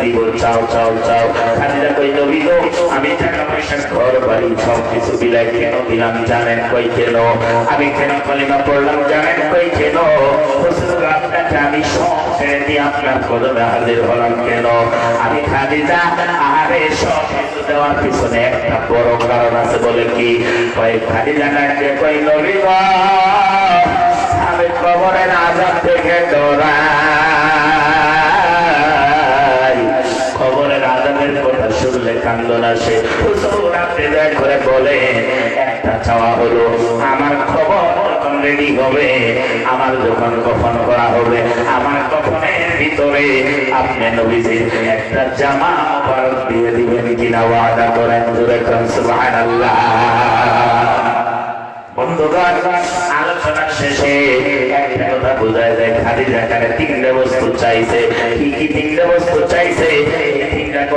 দিব চাও চাও চাও। খাদিজা কই, নবী গো? আমি টাকা পয়সা দিলাম, জানেন কই কেন? আমি কেন কলিমা পড়লাম, জানেন কই কেন? আমি সব আপনার কদমে হাজির হলাম কেন? আমি খাদিজা আরে সব দেওয়ার পিছনে একটা বড় কারণ আছে বলে কি? কই খাদিজা ডাকতে কই নবী আমি কবরের আজাব থেকে ডরাই। কান্দন আসে হুজুর আপনি দয়া করে বলে, একটা চাওয়া হলো, আমার খবর রেডি হবে, আমার যখন কফন করা হবে, আমার কফনের ভিতরে আপনি নবীজির একটা জামা মোবারক দিয়ে দিবেন কিনা ওয়াদা করেন জোরে করেন, সুবহানাল্লাহ। বন্ধুগণ, আলোচনা শেষে একটা কথা বোঝা যায়, খাদিজা কানে তিনটে বস্তু চাইছে। কি কি তিনটে বস্তু চাইছে?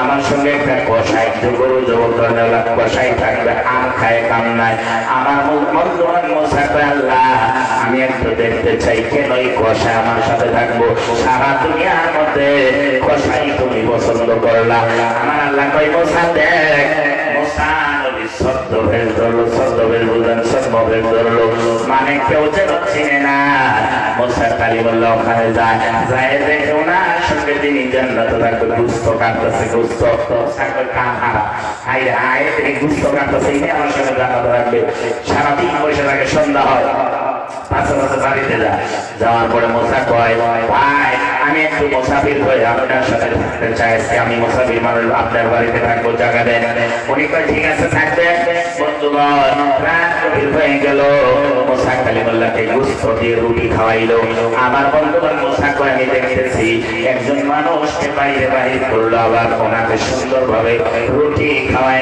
আমার সঙ্গে কয় একটা কষাই গরু জব করে কষাই থাকবে আর খায় কাম নাই আমার বন্ধু মুসা কয়, আল্লাহ, আমি একটু দেখতে চাই, কেন এই কষা আমার সাথে থাকব? সারা দুনিয়ার মধ্যে কষাই তুমি পছন্দ করলা। আমার আল্লাহ কই মোসা দেখ, মোসা শব্দ ভেদ ধরলো শব্দ ভেদ বুঝেন শব্দ ভেদ ধরলো মানে কেউ যেন চিনে না মোসা কালিমুল্লাহ ওখানে যায় যায় দেখেও না, সঙ্গে তিনি জান্নাত থাকবে কাটতেছে, গুস্ত সাকর কান হারা। আই আয় এই আমার সঙ্গে জান্নাত থাকবে সারাদিন বসে থাকে সন্ধ্যা হয়। পাশে পাশে বাড়িতে যা। যাওয়ার পরে মোসা কয় আমি একটু মুসাফির হয়ে আপনার সাথে থাকতে চাইছি আমি মুসাফির মানুষ আপনার বাড়িতে থাকব, জায়গা দেন। উনি ঠিক আছে রুটি খাওয়াইলো। আমার করল, আবার ওনাকে সুন্দরভাবে রুটি খাওয়াই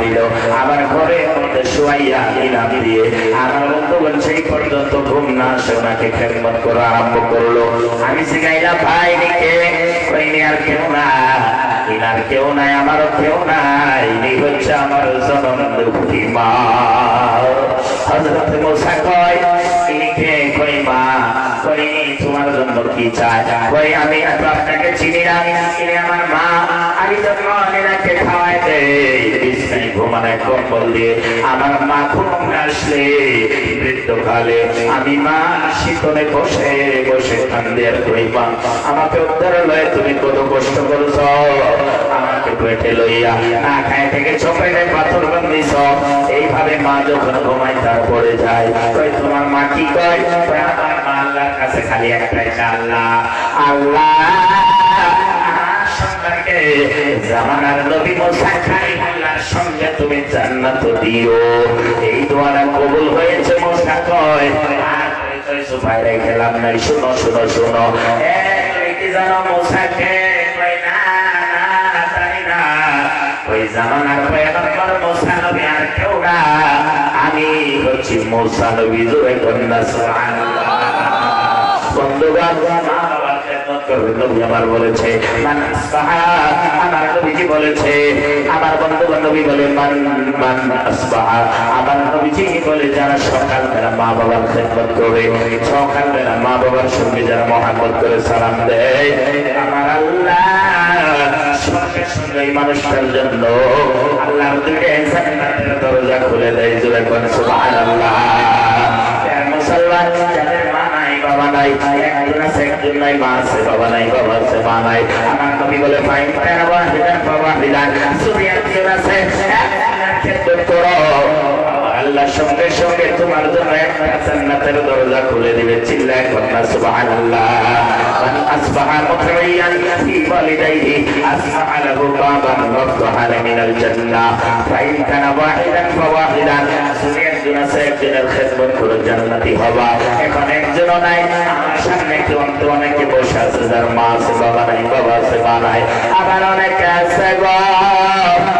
দিল আবার মধ্যে শুয়াইয়া দিলাম দিয়ে। আমার বন্ধুগণ সেই পর্যন্ত ঘুম না আসে, ওনাকে খেদমত করা আরম্ভ করল। আমি শিখাইলাম ভাই নিকে কইনি আর কেউ না ইনার কেউ নাই, আমারও কেউ নাই, ইনি হচ্ছে আমার জনম দুঃখী মা। হজরত মোসা কয়, ইনি কে? কই মা? কই তোমার জন্য কি চায় কই, আমি একটু আপনাকে চিনি না, ইনি আমার মা। আমি যখন এনাকে খাওয়াই দেই বিছনায় ঘুমানোর কম্বল দিয়ে আমার মা ঘুম আসলে বৃদ্ধকালে আমি মা শীতলে বসে বসে কান্দে আর কই মা আমাকে উদ্ধার লয়ে তুমি কত কষ্ট করছ, আমাকে পেটে লইয়া না খায় থেকে চোখে পাথর বান্ধিছ। এইভাবে মা যখন ঘুমায়, তারপরে যায় কই তোমার মা কি কয়? আমার মা আল্লাহর কাছে খালি একটাই আল্লাহ আল্লাহ সন্তানকে জামানার নবী মোসা কালিমুল্লাহর সঙ্গে তুমি জান্নাত দিও। এই দোয়াটা কবুল হয়েছে মোসা কয়। আর খেলাম নাই, শুনো শুনো শুনো। জানো মোসাকে আমি হচ্ছি মোসা নবী জোরে কন্যা, সুবহানাল্লাহ। আমার বলেছে মান বলে মান মা বাবার খেদমত করে সঙ্গে যারা মহাব্বত করে সালাম দেয়, আমার আল্লাহ সঙ্গে জন্য আল্লাহর দরজা খুলে দেয়। জোরে কোন সুবহানাল্লাহ। মুসলমান নাই একজন আছে একজন নাই মা আছে বাবা নাই বাবা আছে মা নাই আমার নবী বলে, ভাই বাবা হিদান বাবা হিদান শুধু আছে করো আল্লাহ সঙ্গে সঙ্গে তোমার জন্য জান্নাতের দরজা খুলে দিবে। চিল্লায় কন্যা সুবহানাল্লাহ। আসবাহা মুতমাইয়ান ফি ওয়ালিদাইহি আসবাহা লাহু বাবান মাফতাহান মিনাল জান্নাহ। ফাইন কানা ওয়াহিদান ফাওয়াহিদান শুনে একজন আছে করে জান্নাতি হবা। এখন একজনও নাই, আমার সামনে কেউ অন্ত অনেকে বসে আছে, যার মা আছে, বাবা নাই, বাবা আছে, মা নাই। আবার অনেকে আছে গো।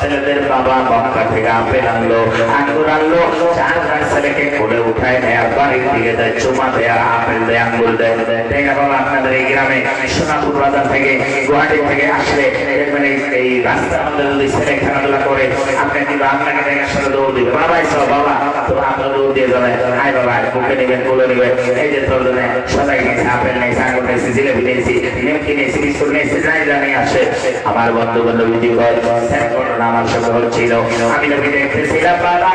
ছেলেদের বাবা মক্কা থেকে আপেল আনলো, আঙ্গুর আনলো, চার চার ছেলেকে কোলে উঠায় নেয় বাড়ির দিকে দেয়, চুমা দেয় আপেল দেয়, আঙ্গুর দেয়। দেখা আপনাদের এই গ্রামে সোনাপুর বাজার থেকে, গুয়াহাটি থেকে আসলে দেখবেন এই- যদি ছেলে খেলাধুলা করে, আপনি কিন্তু আপনাকে দৌড় দিবে। বাবা এসো বাবা, তো আমরা দৌড় দিয়ে বাবা কোলে এই যে তোর জন্য সবাই নিয়েছে আপেল নিয়েছে, আঙ্গুর নিয়েছে জিলেবি নিয়েছি বিস্কুট নিয়েছি যাই আসে। আমার বন্ধু বান্ধব ঘটনা আমার সঙ্গে হচ্ছিল আমি নবী দেখতেছিলাম বাবা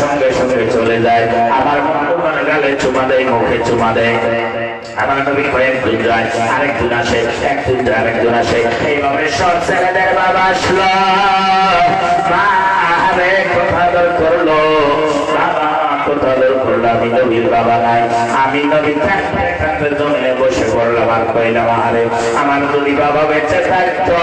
সঙ্গে সঙ্গে চলে যায় আমার মানে গালে চুমা দেয় চুমা দেয় আমার আসে একজন আসে এইভাবে সব ছেলেদের বাবা আসলো আরে কথা দর করল বাবা কথা দর করল আমি নবীর বাবা নাই আমি নবী থাকতে থাকতে জমিনে বসে পড়লাম আর কইলাম আরে আমার যদি বাবা বেঁচে থাকতো